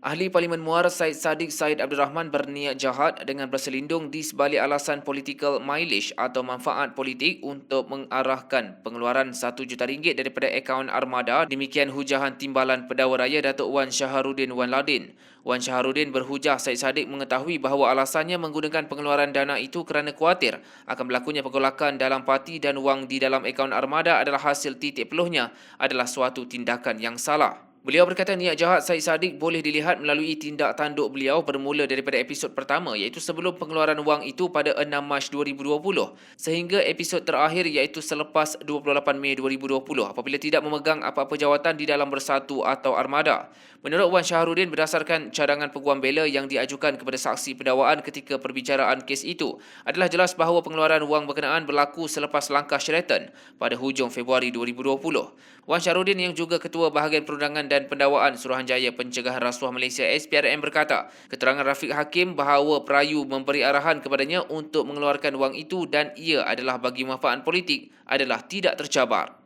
Ahli Parlimen Muar Said Sadiq Said Abdul Rahman berniat jahat dengan berselindung di sebalik alasan political mileage atau manfaat politik untuk mengarahkan pengeluaran RM1 juta ringgit daripada akaun armada. Demikian hujahan timbalan Pendakwa Raya Datuk Wan Syaharudin Wan Ladin. Wan Syaharudin berhujah Said Sadiq mengetahui bahawa alasannya menggunakan pengeluaran dana itu kerana khawatir akan berlakunya pergolakan dalam parti dan wang di dalam akaun armada adalah hasil titik peluhnya adalah suatu tindakan yang salah. Beliau berkata niat jahat Syed Saddiq boleh dilihat melalui tindak tanduk beliau bermula daripada episod pertama iaitu sebelum pengeluaran wang itu pada 6 Mac 2020 sehingga episod terakhir iaitu selepas 28 Mei 2020 apabila tidak memegang apa-apa jawatan di dalam bersatu atau armada. Menurut Wan Syahrudin berdasarkan cadangan peguam bela yang diajukan kepada saksi pendakwaan ketika perbicaraan kes itu adalah jelas bahawa pengeluaran wang berkenaan berlaku selepas langkah Sheraton pada hujung Februari 2020. Wan Syahrudin yang juga ketua bahagian perundangan dan Pendakwaan Suruhanjaya Pencegahan Rasuah Malaysia SPRM berkata, keterangan Rafiq Hakim bahawa perayu memberi arahan kepadanya untuk mengeluarkan wang itu dan ia adalah bagi manfaat politik adalah tidak tercabar.